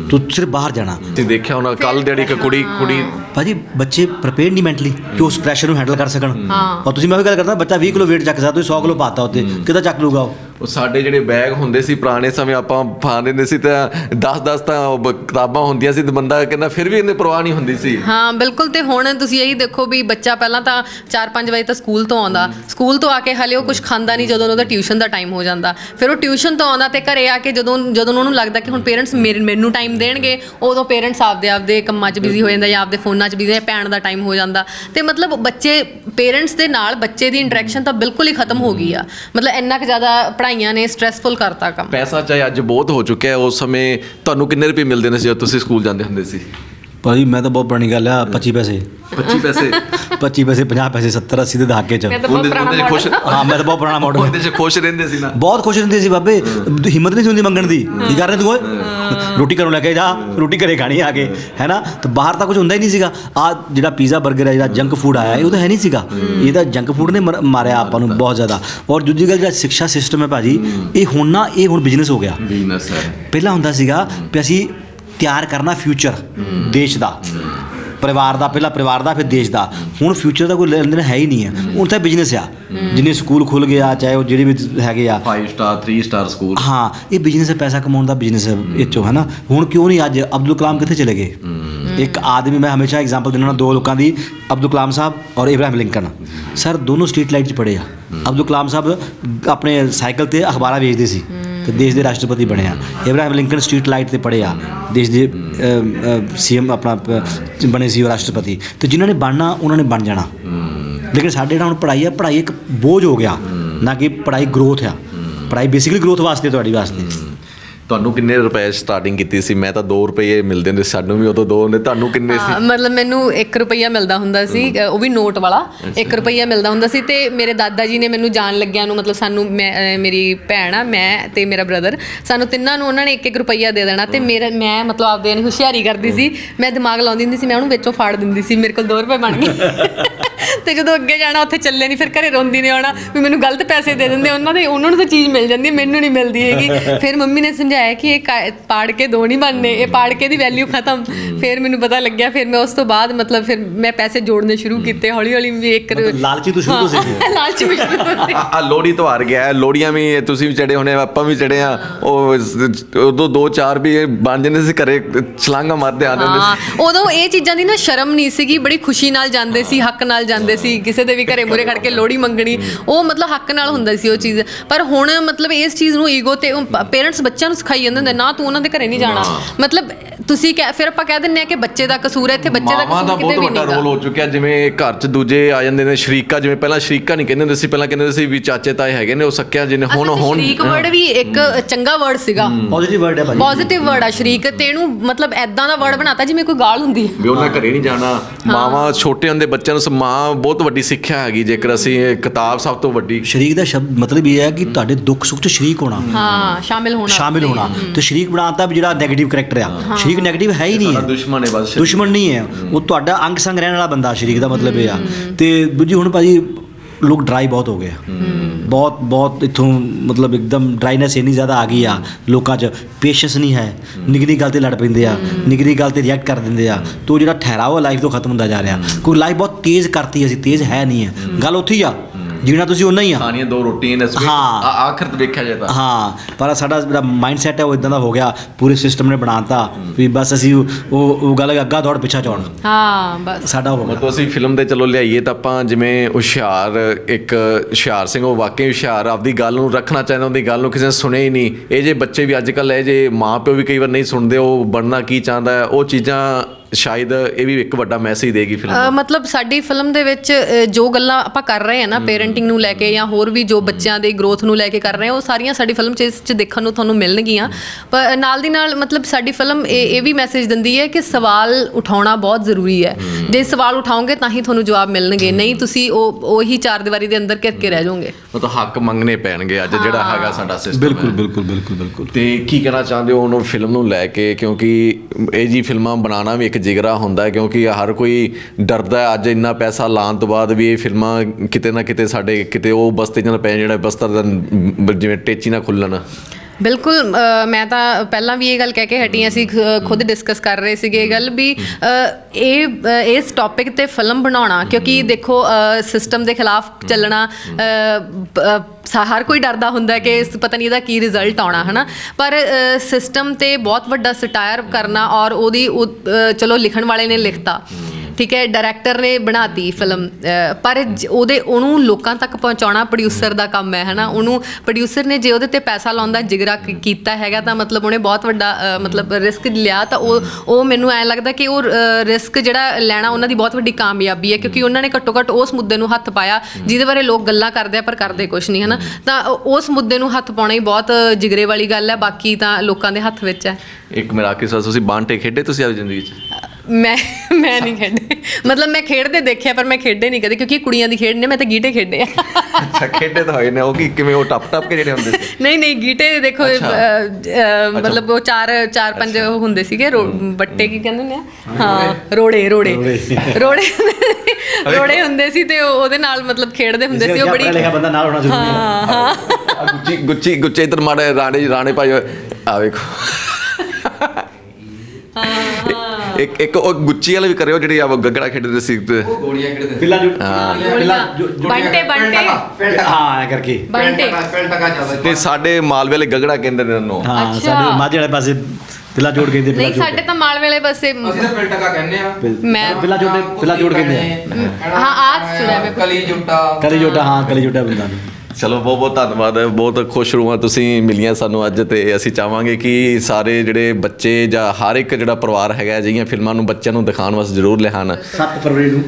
ਤੂੰ ਸਿਰਫ ਬਾਹਰ ਜਾਣਾ। ਤੁਸੀਂ ਦੇਖਿਆ ਹੋਣਾ ਕੱਲ ਜਿਹੜੀ ਇੱਕ ਕੁੜੀ ਕੁੜੀ ਭਾਜੀ ਬੱਚੇ ਪ੍ਰਿਪੇਅਰ ਨਹੀਂ ਮੈਂਟਲੀ ਕਿ ਉਸ ਪ੍ਰੈਸ਼ਰ ਨੂੰ ਹੈਂਡਲ ਕਰ ਸਕਣ। ਹਾਂ। ਔਰ ਤੁਸੀਂ ਮੈਂ ਉਹ ਗੱਲ ਕਰਦਾ ਬੱਚਾ 20 ਕਿਲੋ weight ਚੱਕ ਸਕਦਾ ਤੁਸੀਂ 100 ਕਿਲੋ ਪਾਤਾ ਉੱਤੇ। ਕਿੱਦਾਂ ਚੱਕ ਲੂਗਾ ਉਹ? ਉਹ ਸਾਡੇ ਜਿਹੜੇ ਬੈਗ ਹੁੰਦੇ ਸੀ ਪੁਰਾਣੇ ਸਮੇਂ ਆਪਾਂ ਪਾ ਦਿੰਦੇ ਸੀ ਤਾਂ 10-10 ਤਾਂ ਉਹ ਕਿਤਾਬਾਂ ਹੁੰਦੀਆਂ ਸੀ ਤੇ ਬੰਦਾ ਕਹਿੰਦਾ ਫਿਰ ਵੀ ਇਹਨੇ ਪਰਵਾਹ ਨਹੀਂ ਹੁੰਦੀ ਸੀ। ਹਾਂ ਬਿਲਕੁਲ ਤੇ ਹੁਣ ਤੁਸੀਂ ਇਹੀ ਦੇਖੋ ਵੀ ਬੱਚਾ ਪਹਿਲਾਂ ਤਾਂ 4-5 ਵਜੇ ਤਾਂ ਸਕੂਲ ਤੋਂ ਆਉਂਦਾ। ਸਕੂਲ ਤੋਂ ਆ ਕੇ ਹਲੇ ਉਹ ਕੁਝ ਖਾਂਦਾ ਨਹੀਂ ਜਦੋਂ ਉਹਦਾ ਟਿਊਸ਼ਨ ਦਾ ਟਾਈਮ ਹੋ ਜਾਂਦਾ। ਫਿਰ ਉਹ ਟਿਊਸ਼ਨ ਤੋਂ ਆਉਂਦਾ ਤੇ ਘਰੇ ਆ ਕੇ ਜਦੋਂ ਜਦੋਂ ਉਹਨੂੰ ਲੱਗਦਾ ਕਿ ਹੁਣ ਪੇਰੈਂਟਸ ਮੈਨੂੰ ਟਾਈਮ ਦੇਣਗੇ ਉਦੋਂ ਪੇਰੈਂਟਸ ਆਪਦੇ ਆਪਦੇ ਕੰਮਾਂ 'ਚ ਬਿਜ਼ੀ ਹੋ ਜਾਂਦਾ ਜਾਂ ਆਪਦੇ ਫੋਨਾਂ 'ਚ ਬਿਜ਼ੀ ਹੈ ਭੈਣ ਦਾ ਟਾਈਮ ਹੋ ਜਾਂਦਾ। ਤੇ ਮਤਲਬ ਬੱਚੇ ਪੇਰੈਂਟਸ ਦੇ ਨਾਲ ਬੱਚੇ ਦੀ ਇੰਟਰੈਕਸ਼ਨ ਤਾਂ ਬਿਲਕੁਲ ਹੀ ਖਤਮ ਹੋ ਗਈ ਆ। ਮਤਲਬ ਇੰਨਾ ਕੁ ਜ਼ਿਆਦਾ ਪੜ੍ਹਾਈਆਂ ਨੇ ਸਟ੍ਰੈਸਫੁਲ ਕਰਤਾ ਕੰਮ। ਪੈਸਾ ਚਾਹੇ ਅੱਜ ਬਹੁਤ ਹੋ ਚੁੱਕਿਆ ਹੈ ਉਸ ਸਮੇਂ ਤੁਹਾਨੂੰ ਕਿੰਨੇ ਰੁਪਏ ਮਿਲਦੇ ਨੇ ਸੀ ਜਦੋਂ ਤੁਸੀਂ ਸਕੂਲ ਜਾਂਦੇ ਹੁੰਦੇ ਸੀ? ਭਾਜੀ ਮੈਂ ਤਾਂ ਬਹੁਤ ਪੁਰਾਣੀ ਗੱਲ ਆ 25 ਪੈਸੇ। 25 ਪੈਸੇ? 25 ਪੈਸੇ 50 ਪੈਸੇ 70 80 ਦੇ ਦਹਾਕੇ ਚ। ਮੈਂ ਤਾਂ ਬਹੁਤ ਉਹਦੇ ਉਹਦੇ ਖੁਸ਼ ਹਾਂ ਮੈਂ ਤਾਂ ਬਹੁਤ ਪੁਰਾਣਾ ਮਾਡਲ ਉਹਦੇ 'ਚ ਖੁਸ਼ ਰਹਿੰਦੇ ਸੀ ਨਾ। ਬਹੁਤ ਖੁਸ਼ ਰਹਿੰਦੇ ਸੀ ਬਾਬੇ। ਹਿੰਮਤ ਨਹੀਂ ਸੀ ਹੁੰਦੀ ਮੰਗਣ ਦੀ। ਕੀ ਕਰ ਰਹੇ ਤੂੰ ਓਏ ਰੋਟੀ ਘਰੋਂ ਲੈ ਕੇ ਜਾ ਰੋਟੀ ਘਰੇ ਖਾਣੀ ਆ ਕੇ ਹੈ ਨਾ ਤੇ ਬਾਹਰ ਤਾਂ ਕੁਝ ਹੁੰਦਾ ਹੀ ਨਹੀਂ ਸੀਗਾ। ਆ ਜਿਹੜਾ ਪੀਜ਼ਾ 버ਗਰ ਹੈ ਜਿਹੜਾ ਜੰਕ ਫੂਡ ਆਇਆ ਇਹ ਉਹ ਤਾਂ ਹੈ ਨਹੀਂ ਸੀਗਾ। ਇਹ ਤਾਂ ਜੰਕ ਫੂਡ ਨੇ ਮਰ- ਮਾਰਿਆ ਆਪਾਂ ਨੂੰ ਬਹੁਤ ਜ਼ਿਆਦਾ। ਔਰ ਦੂਜੀ ਗੱਲ ਜਿਹੜਾ ਸਿੱਖਿਆ ਸਿਸਟਮ ਹੈ ਭਾਜੀ ਇਹ ਹੁਣ ਨਾ ਇਹ ਹੁਣ ਬਿਜ਼ਨਸ ਹੋ ਗਿਆ। ਬਿਜ਼ਨਸ ਹੈ। ਪਹਿਲਾਂ ਹੁੰਦਾ ਸੀਗਾ ਵੀ ਅਸੀਂ ਤਿਆਰ ਕਰਨਾ ਫਿਊਚਰ ਦੇਸ਼ ਦਾ। ਪਰਿਵਾਰ ਦਾ ਪਹਿਲਾਂ ਪਰਿਵਾਰ ਦਾ ਫਿਰ ਦੇਸ਼ ਦਾ। ਹੁਣ ਫਿਊਚਰ ਦਾ ਕੋਈ ਲੈਣ ਦੇਣ ਹੈ ਹੀ ਨਹੀਂ ਹੈ। ਹੁਣ ਤਾਂ ਬਿਜ਼ਨਸ ਆ। ਜਿੰਨੇ ਸਕੂਲ ਖੁੱਲ ਗਿਆ ਚਾਹੇ ਉਹ ਜਿਹੜੇ ਵੀ ਹੈਗੇ ਆ। 5 ਸਟਾਰ 3 ਸਟਾਰ ਸਕੂਲ ਹਾਂ ਇਹ ਬਿਜ਼ਨਸ ਹੈ ਪੈਸਾ ਕਮਾਉਣ ਦਾ ਬਿਜ਼ਨਸ ਹੈ ਇਹ ਚੋਂ ਹੈ ਨਾ ਹੁਣ ਕਿਉਂ ਨਹੀਂ ਅੱਜ ਅਬਦੁਲ ਕਲਾਮ ਕਿੱਥੇ ਚਲੇ ਗਏ? ਇੱਕ ਆਦਮੀ ਮੈਂ ਹਮੇਸ਼ਾ ਐਗਜ਼ਾਮਪਲ ਦਿੰਦਾ ਦੋ ਲੋਕਾਂ ਦੀ ਅਬਦੁਲ ਕਲਾਮ ਸਾਹਿਬ ਔਰ ਇਬਰਾਹਿਮ ਲਿੰਕਨ। ਸਰ ਦੋਨੋਂ ਸਟਰੀਟ ਲਾਈਟ 'ਚ ਪੜ੍ਹੇ ਆ। ਅਬਦੁਲ ਕਲਾਮ ਸਾਹਿਬ ਆਪਣੇ ਸਾਈਕਲ ਤੇ ਅਖਬਾਰਾਂ ਵੇਚਦੇ ਸੀ ਤੇ ਦੇਸ਼ ਦੇ ਰਾਸ਼ਟਰਪਤੀ ਬਣੇ ਆ। ਇਬਰਾਹਿਮ ਲਿੰਕਨ ਸਟਰੀਟ ਲਾਈਟ ਤੇ ਪੜ੍ਹੇ ਆ। ਦੇਸ਼ ਦੇ ਸੀਐਮ ਆਪਣਾ ਬਣੇ ਸੀ ਉਹ ਰਾਸ਼ਟਰਪਤੀ। ਤੇ ਜਿਨ੍ਹਾਂ ਨੇ ਬਣਨਾ ਉਹਨਾਂ ਨੇ ਬਣ ਜਾਣਾ। ਲੇਕਿਨ ਸਾਡੇ ਜਿਹੜਾ ਹੁਣ ਪੜ੍ਹਾਈ ਆ, ਪੜ੍ਹਾਈ ਇੱਕ ਬੋਝ ਹੋ ਗਿਆ। ਨਾ ਕਿ ਪੜ੍ਹਾਈ ਗਰੋਥ ਆ। ਪੜ੍ਹਾਈ ਬੇਸਿਕਲੀ ਗਰੋਥ ਵਾਸਤੇ ਤੁਹਾਡੀ ਵਾਸਤੇ। ਤੁਹਾਨੂੰ ਕਿੰਨੇ ਰੁਪਏ ਸਟਾਰਟਿੰਗ ਕੀਤੀ ਸੀ? ਮੈਂ ਤਾਂ 2 ਰੁਪਏ ਮਿਲਦੇ ਹੁੰਦੇ ਸੀ, ਸਾਨੂੰ ਵੀ ਉਦੋਂ 2 ਹੁੰਦੇ ਤੁਹਾਨੂੰ ਕਿੰਨੇ ਸੀ? ਹਾਂ, ਮਤਲਬ ਮੈਨੂੰ 1 ਰੁਪਈਆ ਮਿਲਦਾ ਹੁੰਦਾ ਸੀ ਅ, ਉਹ ਵੀ ਨੋਟ ਵਾਲਾ 1 ਰੁਪਈਆ ਮਿਲਦਾ ਹੁੰਦਾ ਸੀ ਤੇ ਮੇਰੇ ਦਾਦਾ ਜੀ ਨੇ ਮੈਨੂੰ ਜਾਣ ਲੱਗਿਆਂ ਨੂੰ ਮਤਲਬ ਸਾਨੂੰ ਮੈਂ ਅ, ਮੇਰੀ ਭੈਣ ਆ ਮੈਂ ਤੇ ਮੇਰਾ ਬ੍ਰਦਰ ਸਾਨੂੰ ਤਿੰਨਾਂ ਨੂੰ ਉਹਨਾਂ ਨੇ 1-1 ਰੁਪਈਆ ਦੇ ਦੇਣਾ ਤੇ ਮੇਰਾ ਮੈਂ ਮਤਲਬ ਆਪਦੇ ਨੇ ਹੁਸ਼ਿਆਰੀ ਕਰਦੀ ਸੀ ਮੈਂ ਦਿਮਾਗ ਲਾਉਂਦੀ ਹੁੰਦੀ ਸੀ ਮੈਂ ਉਹਨੂੰ ਵਿੱਚੋਂ ਫਾੜ ਦਿੰਦੀ ਸੀ ਮੇਰੇ ਕੋਲ 2 ਰੁਪਏ ਬਣ ਗਏ। *laughs* ਤੇ ਜਦੋਂ ਅੱਗੇ ਜਾਣਾ ਉੱਥੇ ਚੱਲੇ ਨਹੀਂ ਫਿਰ ਘਰੇ ਰੋਂਦੀ ਨੇ ਆਉਣਾ ਵੀ ਮੈਨੂੰ ਗਲਤ ਪੈਸੇ ਦੇ ਦਿੰਦੇ ਉਹਨਾਂ ਦੇ ਉਹਨਾਂ ਨੂੰ ਤਾਂ ਚੀਜ਼ ਮਿਲ ਜਾਂਦੀ ਹੈ, ਮੈਨੂੰ ਨਹੀਂ ਮਿਲਦੀ ਹੈਗੀ। *laughs* ਫਿਰ ਮੰਮੀ ਨੇ ਸਮਝਾਇਆ ਕਿ ਇਹ ਕਾ- ਪਾੜ ਕੇ ਦੋ ਨਹੀਂ ਬਣਨੇ ਇਹ ਪਾੜ ਕੇ ਦੀ ਵੈਲਿਊ ਖਤਮ। ਫਿਰ ਮੈਨੂੰ ਪਤਾ ਲੱਗਿਆ ਫਿਰ ਮੈਂ ਉਸ ਤੋਂ ਬਾਅਦ ਮਤਲਬ ਫਿਰ ਮੈਂ ਪੈਸੇ ਜੋੜਨੇ ਸ਼ੁਰੂ ਕੀਤੇ ਹੌਲੀ ਹੌਲੀ ਵੀ ਇੱਕ ਮਤਲਬ ਲਾਲਚੀ ਤੋਂ ਸ਼ੁਰੂ *laughs* ਤੋਂ ਸੀ ਹਾਂ, ਲਾਲਚੀ ਵੀ। ਸ਼ੁਰੂ ਤੋਂ ਸੀ। ਆ ਆ ਲੋਹੜੀ ਤਿਉਹਾਰ ਗਿਆ ਹੈ, ਲੋਹੜੀਆਂ ਵੀ ਤੁਸੀਂ ਵੀ ਚੜੇ ਹੋਣੇ ਆਪਾਂ ਵੀ ਚੜੇ ਆ। ਉਹ ਸ- ਉਦੋਂ ਦੋ ਚਾਰ ਵੀ ਬਣ ਜਾਂਦੇ ਸੀ ਘਰੇ ਛਲਾਂਗਾ ਮਾਰਦੇ ਹੁੰਦੇ ਹਾਂ ਸੀ। ਉਦੋਂ ਇਹ ਚੀਜ਼ਾਂ ਦੀ ਨਾ ਸ਼ਰਮ ਨਹੀਂ ਸੀਗੀ ਬੜੀ ਖੁਸ਼ੀ ਨਾਲ ਜਾਂਦੇ ਸੀ ਹੱਕ ਨਾਲ ਜਾਂਦੇ ਸੀ ਕਿਸੇ ਦੇ ਵੀ ਘਰੇ ਮੂਰੇ ਖੜ ਕੇ ਲੋੜੀ ਮੰਗਣੀ ਉਹ ਮਤਲਬ ਹੱਕ ਨਾਲ ਹੁੰਦਾ ਸੀ ਉਹ ਚੀਜ਼। ਪਰ ਹੁਣ ਮਤਲਬ ਇਸ ਚੀਜ਼ ਨੂੰ ਈਗੋ ਤੇ ਪੇਰੈਂਟਸ ਬੱਚਿਆਂ ਨੂੰ ਸਿਖਾਈ ਜਾਂਦੇ ਹੁੰਦੇ ਨਾ ਤੂੰ ਉਹਨਾਂ ਦੇ ਘਰੇ ਨਹੀਂ ਜਾਣਾ। ਮਤਲਬ ਤੁਸੀਂ ਕਹਿ- ਫਿਰ ਆਪਾਂ ਕਹਿ ਦਿੰਨੇ ਆ ਕਿ ਬੱਚੇ ਦਾ ਕਸੂਰ ਹੈ ਇੱਥੇ ਬੱਚੇ ਦਾ ਮਾਵਾਂ ਦਾ ਕਸੂਰ ਬਹੁਤ ਕਿਤੇ ਵੀ ਵੱਡਾ ਨਹੀਂ ਰੋਲ ਹੋ ਚੁੱਕਿਆ ਜਿਵੇਂ ਘਰ 'ਚ ਦੂਜੇ ਆ ਜਾਂਦੇ ਨੇ ਸ਼ਰੀਕਾ ਜਿਵੇਂ ਪਹਿਲਾਂ ਸ਼ਰੀਕਾ ਨਹੀਂ ਕਹਿੰਦੇ ਹੁੰਦੇ ਸੀ ਪਹਿਲਾਂ ਕਹਿੰਦੇ ਹੁੰਦੇ ਸੀ ਵੀ ਚਾਚੇ ਤਾਏ ਹੈਗੇ ਨੇ ਉਹ ਸਕਿਆ ਜਿਹਨੇ ਹੁਣ ਹੁਣ ਸ਼ਰੀਕ ਵਰਡ ਵੀ ਇੱਕ ਚੰਗਾ ਵਰਡ ਸੀਗਾ। ਪੋਜ਼ਿਟਿਵ ਵਰਡ ਹੈ ਭਾਜੀ। ਪੋਜ਼ਿਟਿਵ ਵਰਡ ਆ ਸ਼ਰੀਕ। ਤੇ ਇਹਨੂੰ ਮਤਲਬ ਐਦਾਂ ਦਾ ਵਰਡ ਬਣਾਤਾ ਜਿਵੇਂ ਕੋਈ ਗਾਲ ਹੁੰਦੀ ਹੈ। ਵੀ ਉਹਨਾਂ ਘਰੇ ਨਹੀਂ ਜਾਣਾ। ਮਾਵਾਂ ਛੋਟੇ ਹੁੰਦੇ ਬੱਚਿਆਂ ਨੂੰ ਸ- ਮਾਂ ਬਹੁਤ ਵੱਡੀ ਸਿੱਖਿਆ ਹੈਗੀ ਜੇਕਰ ਅਸੀਂ ਇਹ ਕਿਤਾਬ ਸਭ ਤੋਂ ਵੱਡੀ ਸ਼ਰੀਕ ਦਾ ਸ਼ਬਦ ਮਤਲਬ ਇਹ ਹੈ ਕਿ ਤੁਹਾਡੇ ਦੁੱਖ ਸੁੱਖ 'ਚ ਸ਼ਰੀਕ ਹੋਣਾ। ਹਾਂ ਸ਼ਾਮਿਲ ਹੋਣਾ। ਸ਼ਾਮਿਲ ਹੋਣਾ। ਤੇ ਸ਼ਰੀਕ ਬਣਾਤਾ ਵੀ ਜਿਹੜਾ 네ਗੇਟਿਵ ਕਰੈਕਟਰ ਆ ਸ਼ਰੀਕ 네ਗੇਟਿਵ ਹੈ ਹੀ ਨਹੀਂ ਹੈ। ਦੁਸ਼ਮਣ ਹੈ ਬਸ ਦੁਸ਼ਮਣ ਨਹੀਂ ਹੈ। ਉਹ ਤੁਹਾਡਾ ਅੰਗ ਸੰਗ ਰਹਿਣ ਵਾਲਾ ਬੰਦਾ ਸ਼ਰੀਕ ਦਾ ਮਤਲਬ ਇਹ ਆ। ਤੇ ਦੂਜੀ ਹੁਣ ਭਾਜੀ ਲੋਕ ਡਰਾਈ ਬਹੁਤ ਹੋ ਗਏ ਬਹੁਤ ਬਹੁਤ ਇਥੋਂ ਮਤਲਬ ਇੱਕਦਮ ਡਰਾਈਨੈਸ ਇੰਨੀ ਜ਼ਿਆਦਾ ਆ ਗਈ ਆ ਲੋਕਾਂ 'ਚ। ਪੇਸ਼ੈਂਸ ਨਹੀਂ ਹੈ। ਨਿਗਰੀ ਗੱਲ ਤੇ ਲੜ ਪੈਂਦੇ ਆ। ਨਿਗਰੀ ਗੱਲ ਤੇ ਰਿਐਕਟ ਕਰ ਦਿੰਦੇ ਆ। ਤੋ ਜਿਹੜਾ ਠਹਿਰਾਓ ਲਾਈਫ ਤੋਂ ਖਤਮ ਹੁੰਦਾ ਜਾ ਰਿਹਾ। ਕੋਈ ਲਾਈਫ ਬਹੁਤ ਤੇਜ਼ ਕਰਤੀ ਅਸੀਂ। ਤੇਜ਼ ਹੈ ਨਹੀਂ ਹੈ। ਗੱਲ ਉੱਥੇ ਹੀ ਆ। ਜੀਣਾ ਤੁਸੀਂ ਉਨਾ ਹੀ ਆ। ਖਾਣੀਆਂ ਦੋ ਰੋਟੀਆਂ ਨੇ ਸਵੇਰ- ਹਾਂ। ਆ- ਆਖਰ ਤੇ ਵੇਖਿਆ ਜਾਏ ਤਾਂ। ਹਾਂ ਪਰ ਸਾਡਾ ਜਿਹੜਾ ਮਾਈਂਡ ਸੈਟ ਹੈ ਉਹ ਇਦਾਂ ਦਾ ਹੋ ਗਿਆ ਪੂਰੇ ਸਿਸਟਮ ਨੇ ਬਣਾਤਾ ਵੀ ਬਸ ਅਸੀਂ ਉਹ ਉਹ ਗੱਲ ਅੱਗਾ ਦੌੜ ਪਿੱਛਾ ਚੌਣ ਹਾਂ ਬਸ। ਸਾਡਾ ਹੋ ਗਿਆ। ਮਤਲਬ ਅਸੀਂ ਫਿਲਮ ਦੇ ਚਲੋ ਲਿਆਈਏ ਤਾਂ ਆਪਾਂ ਜਿਵੇਂ ਹੁਸ਼ਿਆਰ ਇੱਕ ਹੁਸ਼ਿਆਰ ਸਿੰਘ ਉਹ ਵਾਕਈ ਹੁਸ਼ਿਆਰ ਆਪਦੀ ਗੱਲ ਨੂੰ ਰੱਖਣਾ ਚਾਹੁੰਦਾ ਉਹਦੀ ਗੱਲ ਨੂੰ ਕਿਸੇ ਨੇ ਸੁਣਿਆ ਹੀ ਨਹੀਂ। ਇਹ ਜੇ ਬੱਚੇ ਵੀ ਅੱਜ ਕੱਲ ਇਹ ਜੇ ਮਾਂ ਪਿਓ ਵੀ ਕਈ ਵਾਰ ਨਹੀਂ ਸੁਣਦੇ ਉਹ ਬਣਨਾ ਕੀ ਚਾਹੁੰਦਾ ਹੈ ਉਹ ਚੀਜ਼ਾਂ ਸ਼ਾਇਦ ਇਹ ਵੀ ਇੱਕ ਵੱਡਾ ਮੈਸੇਜ ਦੇਗੀ ਫਿਲਮ ਅ, ਮਤਲਬ ਸਾਡੀ ਫਿਲਮ ਦੇ ਵਿੱਚ ਜੋ ਗੱਲਾਂ ਆਪਾਂ ਕਰ ਰਹੇ ਹਾਂ ਨਾ ਪੇਰੈਂਟਿੰਗ ਨੂੰ ਲੈ ਕੇ ਜਾਂ ਹੋਰ ਵੀ ਜੋ ਬੱਚਿਆਂ ਦੇ ਗਰੋਥ ਨੂੰ ਲੈ ਕੇ ਕਰ ਰਹੇ ਹਾਂ ਉਹ ਸਾਰੀਆਂ ਸਾਡੀ ਫਿਲਮ 'ਚ ਇਸ 'ਚ ਦੇਖਣ ਨੂੰ ਤੁਹਾਨੂੰ ਮਿਲਣਗੀਆਂ। ਪਰ ਨਾਲ ਦੀ ਨਾਲ ਮਤਲਬ ਸਾਡੀ ਫਿਲਮ ਇਹ ਇਹ ਵੀ ਮੈਸੇਜ ਦਿੰਦੀ ਹੈ ਕਿ ਸਵਾਲ ਉਠਾਉਣਾ ਬਹੁਤ ਜ਼ਰੂਰੀ ਹੈ। ਜੇ ਸਵਾਲ ਉਠਾਓਗੇ ਤਾਂ ਹੀ ਤੁਹਾਨੂੰ ਜਵਾਬ ਮਿਲਣਗੇ ਨਹੀਂ ਤੁਸੀਂ ਉਹ ਉਹੀ ਚਾਰ ਦੀਵਾਰੀ ਦੇ ਅੰਦਰ ਘਿਰ ਕੇ ਰਹਿ ਜਾਓਗੇ। ਮਤਲਬ ਹੱਕ ਮੰਗਣੇ ਪੈਣਗੇ ਅੱਜ ਜਿਹੜਾ ਹੈਗਾ ਸਾਡਾ ਸਿਸਟਮ ਬਿਲਕੁਲ ਬਿਲਕੁਲ ਬਿਲਕੁਲ ਬਿਲਕੁਲ। ਤੇ ਕੀ ਕਹਿਣਾ ਚਾਹੁੰਦੇ ਹੋ ਉਹਨੂੰ ਫਿਲਮ ਨੂੰ ਲੈ ਕੇ? ਕਿਉਂਕਿ ਇਹ ਜੀ ਫਿਲਮਾਂ ਬਣਾਉਣਾ ਵੀ ਇੱਕ ਜਿਗਰਾ ਹੁੰਦਾ ਕਿਉਂਕਿ ਹਰ ਕੋਈ ਡਰਦਾ ਅੱਜ ਇੰਨਾ ਪੈਸਾ ਲਾਉਣ ਤੋਂ ਬਾਅਦ ਵੀ ਇਹ ਫਿਲਮਾਂ ਕਿਤੇ ਨਾ ਕਿਤੇ ਸਾਡੇ, ਕਿਤੇ ਉਹ ਬਸਤੇ ਜਨ ਪੈ ਜਿਹੜਾ ਬਸਤਰ ਦਾ ਜਿਵੇਂ ਟੇਚੀ ਨਾ ਖੁੱਲਣ। ਬਿਲਕੁਲ ਅ, ਮੈਂ ਤਾਂ ਪਹਿਲਾਂ ਵੀ ਇਹ ਗੱਲ ਕਹਿ ਕੇ ਹਟੀ ਅਸੀਂ ਖ- ਖੁਦ ਡਿਸਕਸ ਕਰ ਰਹੇ ਸੀਗੇ ਇਹ ਗੱਲ ਵੀ ਅ, ਇਹ ਅ, ਇਸ ਟੌਪਿਕ ਤੇ ਫਿਲਮ ਬਣਾਉਣਾ ਕਿਉਂਕਿ ਦੇਖੋ ਸਿਸਟਮ ਦੇ ਖਿਲਾਫ ਚੱਲਣਾ ਅ, ਬ- ਅ, ਸਾ- ਹਰ ਕੋਈ ਡਰਦਾ ਹੁੰਦਾ ਹੈ ਕਿ ਇਸ- ਪਤਾ ਨਹੀਂ ਇਹਦਾ ਕੀ ਰਿਜ਼ਲਟ ਆਉਣਾ ਹਨਾ? ਪਰ ਸਿਸਟਮ ਤੇ ਬਹੁਤ ਵੱਡਾ ਸਟਾਇਰ ਕਰਨਾ ਔਰ ਉਹਦੀ ਉਹ, ਅ, ਚਲੋ ਲਿਖਣ ਵਾਲੇ ਨੇ ਲਿਖਤਾ। ਠੀਕ ਹੈ ਡਾਇਰੈਕਟਰ ਨੇ ਬਣਾਤੀ ਫਿਲਮ ਪਰ ਉਹਦੇ, ਉਹਨੂੰ ਲੋਕਾਂ ਤੱਕ ਪਹੁੰਚਾਉਣਾ ਪ੍ਰੋਡਿਊਸਰ ਦਾ ਕੰਮ ਹੈ, ਹਨਾ? ਉਹਨੂੰ ਪ੍ਰੋਡਿਊਸਰ ਨੇ ਜੇ ਉਹਦੇ ਤੇ ਪੈਸਾ ਲਾਉਂਦਾ ਜਿਗਰਾ ਕੀਤਾ ਹੈਗਾ, ਤਾਂ ਮਤਲਬ ਉਹਨੇ ਬਹੁਤ ਵੱਡਾ ਮਤਲਬ ਰਿਸਕ ਲਿਆ, ਤਾਂ ਉਹ ਉਹ ਮੈਨੂੰ ਐ ਲੱਗਦਾ ਕਿ ਉਹ ਰਿਸਕ ਜਿਹੜਾ ਲੈਣਾ ਉਹਨਾਂ ਦੀ ਬਹੁਤ ਵੱਡੀ ਕਾਮਯਾਬੀ ਹੈ, ਕਿਉਂਕਿ ਉਹਨਾਂ ਨੇ ਘੱਟੋ ਘੱਟ ਉਸ ਮੁੱਦੇ ਨੂੰ ਹੱਥ ਪਾਇਆ, ਜਿਹਦੇ ਬਾਰੇ ਲੋਕ ਗੱਲਾਂ ਕਰਦੇ ਆ, ਪਰ ਕਰਦੇ ਕੁਝ ਨਹੀਂ, ਹਨਾ? ਤਾਂ ਉਸ ਮੁੱਦੇ ਨੂੰ ਹੱਥ ਪਾਉਣਾ ਹੀ ਬਹੁਤ ਜਿਗਰੇ ਵਾਲੀ ਗੱਲ ਹੈ, ਬਾਕੀ ਤਾਂ ਲੋਕਾਂ ਦੇ ਹੱਥ ਵਿੱਚ ਹੈ। ਇੱਕ ਮੇਰਾ ਆਖਿਰ ਤੁਸੀਂ ਬਾਂਟੇ ਖੇਡੇ ਤੁਸੀਂ ਆਪਣੀ ਜ਼ਿੰਦਗੀ 'ਚ? ਮੈਂ ਮੈਂ ਨਹੀਂ ਖੇਡੇ ਮਤਲਬ ਮੈਂ ਖੇਡਦੇ ਦੇਖਿਆ ਪਰ ਮੈਂ ਖੇਡੇ ਨਹੀਂ ਕਦੇ ਕਿਉਂਕਿ ਕੁੜੀਆਂ ਦੀ ਖੇਡ ਨੇ ਮੈਂ ਤਾਂ ਗੀਟੇ ਖੇਡੇ ਆ। ਅੱਛਾ ਖੇਡੇ ਤਾਂ ਹੋਏ ਨੇ ਉਹ ਕੀ ਕਿਵੇਂ ਉਹ ਟੱਪ ਟੱਪ ਕੇ ਜਿਹੜੇ ਹੁੰਦੇ ਸੀ? ਨਹੀਂ ਨਹੀਂ ਗੀਟੇ ਦੇਖੋ ਮਤਲਬ ਉਹ ਚਾਰ ਚਾਰ ਪੰਜ ਉਹ ਹੁੰਦੇ ਸੀਗੇ ਰੋ- ਬੱਟੇ ਕੀ ਕਹਿੰਦੇ ਨੇ ਹਾਂ ਰੋੜੇ। ਰੋੜੇ ਰੋੜੇ। ਰੋੜੇ ਹੁੰਦੇ ਸੀ। ਤੇ ਉਹ- ਉਹਦੇ ਨਾਲ ਮਤਲਬ ਖੇਡਦੇ ਹੁੰਦੇ ਸੀ ਉਹ ਬੜੀ ਲਿਖਿਆ ਬੰਦਾ ਨਾਲ ਹੋਣਾ ਜ਼ਰੂਰੀ ਹੈ ਹਾਂ ਹਾਂ। ਆ ਗੁੱਚੀ ਗੁੱਚੀ ਗੁੱਚੇ ਇਧਰ ਮਾੜੇ ਰਾਣੇ ਰਾਣੇ ਭਾਈ ਆ ਵੇਖੋ। ਇੱਕ ਇੱਕ ਉਹ ਗੁੱਚੀ ਵਾਲੇ ਵੀ ਕਰਿਓ ਜਿਹੜੇ ਆ ਗੱਗੜਾ ਖੇਡਦੇ ਸੀ ਤੇ। ਪਿੱਲਾ ਜੋ ਹਾਂ। ਪਿੱਲਾ ਜੋ ਜੋ- ਬੰਟੇ ਬੰਟੇ। ਹਾਂ ਐਂ ਕਰਕੇ। ਬੰਟੇ। ਤੇ ਸਾਡੇ ਮਾਲਵੇ ਵਾਲੇ ਗੱਗੜਾ ਕਹਿੰਦੇ ਨੇ ਉਹਨੂੰ। ਹਾਂ ਅੱਛਾ। ਸਾਡੇ ਮਾਝੇ ਵਾਲੇ ਪਾਸੇ ਬਿੱਲਾ ਜੋੜ ਕਹਿੰਦੇ ਨਹੀਂ ਜੋੜ ਸਾਡੇ ਤਾਂ ਮਾਲ ਵੇਲੇ ਬਸੇ ਅਸੀਂ ਤਾਂ ਪਿਲਟਕਾ ਕਹਿੰਦੇ ਆ। ਮੈਂ ਬਿੱਲਾ ਜੋੜ ਬਿੱਲਾ ਜੋੜ ਕਹਿੰਦੇ ਆ। ਹਾਂ, ਆਹ ਸੁਣਿਆ ਮੈਂ ਕੁਛ। ਕਲੀ ਜੁੱਟਾ। ਕਲੀ ਜੋਟਾ ਹਾਂ ਕਲੀ ਜੋਟਾ ਬੰਦਾ। ਨੂੰ ਚਲੋ, ਬਹੁਤ ਬਹੁਤ ਧੰਨਵਾਦ। ਬਹੁਤ ਖੁਸ਼ ਰੂਹਾਂ ਤੁਸੀਂ ਮਿਲੀਆਂ ਸਾਨੂੰ ਅੱਜ ਤੇ ਅਸੀਂ ਚਾਹਾਂਗੇ ਕਿ ਸਾਰੇ ਜਿਹੜੇ ਬੱਚੇ ਜਾਂ ਹਰ ਇੱਕ ਜਿਹੜਾ ਪਰਿਵਾਰ ਹੈਗਾ, ਅਜਿਹੀਆਂ ਫਿਲਮਾਂ ਨੂੰ ਬੱਚਿਆਂ ਨੂੰ ਦਿਖਾਉਣ ਵਾਸਤੇ ਜ਼ਰੂਰ ਲਿਆਉਣ। 7 ਫਰਵਰੀ ਨੂੰ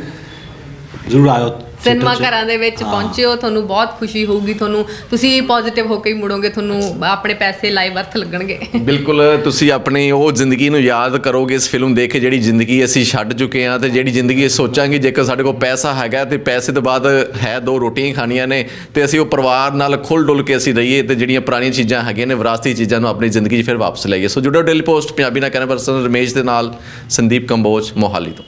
ਜ਼ਰੂਰ ਆਇਓ। ਸਿਨੇਮਾ। ਘਰਾਂ ਦੇ ਵਿੱਚ ਪਹੁੰਚਿਓ ਤੁਹਾਨੂੰ ਬਹੁਤ ਖੁਸ਼ੀ ਹੋਊਗੀ ਤੁਹਾਨੂੰ ਤੁਸੀਂ ਪੋਜ਼ਿਟਿਵ ਹੋ ਕੇ ਹੀ ਮੁੜੋਗੇ ਤੁਹਾਨੂੰ ਆਪਣੇ ਪੈਸੇ ਲਾਈਵ ਅਰਥ ਲੱਗਣਗੇ। ਬਿਲਕੁਲ ਤੁਸੀਂ ਆਪਣੀ ਉਹ ਜ਼ਿੰਦਗੀ ਨੂੰ ਯਾਦ ਕਰੋਗੇ ਇਸ ਫਿਲਮ ਦੇਖ ਕੇ ਜਿਹੜੀ ਜ਼ਿੰਦਗੀ ਅਸੀਂ ਛੱਡ ਚੁੱਕੇ ਹਾਂ ਤੇ ਜਿਹੜੀ ਜ਼ਿੰਦਗੀ ਸੋਚਾਂਗੇ ਜੇਕਰ ਸਾਡੇ ਕੋਲ ਪੈਸਾ ਹੈਗਾ ਤੇ ਪੈਸੇ ਤੋਂ ਬਾਅਦ ਹੈ ਦੋ ਰੋਟੀਆਂ ਖਾਣੀਆਂ ਨੇ ਤੇ ਅਸੀਂ ਉਹ ਪਰਿਵਾਰ ਨਾਲ ਖੁੱਲ ਡੁੱਲ ਕੇ ਅਸੀਂ ਰਹੀਏ ਤੇ ਜਿਹੜੀਆਂ ਪੁਰਾਣੀਆਂ ਚੀਜ਼ਾਂ ਹੈਗੀਆਂ ਨੇ ਵਿਰਾਸਤੀ ਚੀਜ਼ਾਂ ਨੂੰ ਆਪਣੀ ਜ਼ਿੰਦਗੀ 'ਚ ਫਿਰ ਵਾਪਸ ਲਈਏ ਸੋ ਜੁੜੋ ਡੇਲੀ ਪੋਸਟ ਪੰਜਾਬੀ ਨਾਲ ਕਹਿਣਾ ਪਰਸਨ ਰਮੇਸ਼ ਦੇ ਨਾਲ ਸੰਦੀਪ ਕੰਬੋਜ ਮੋਹਾਲੀ ਤੋਂ।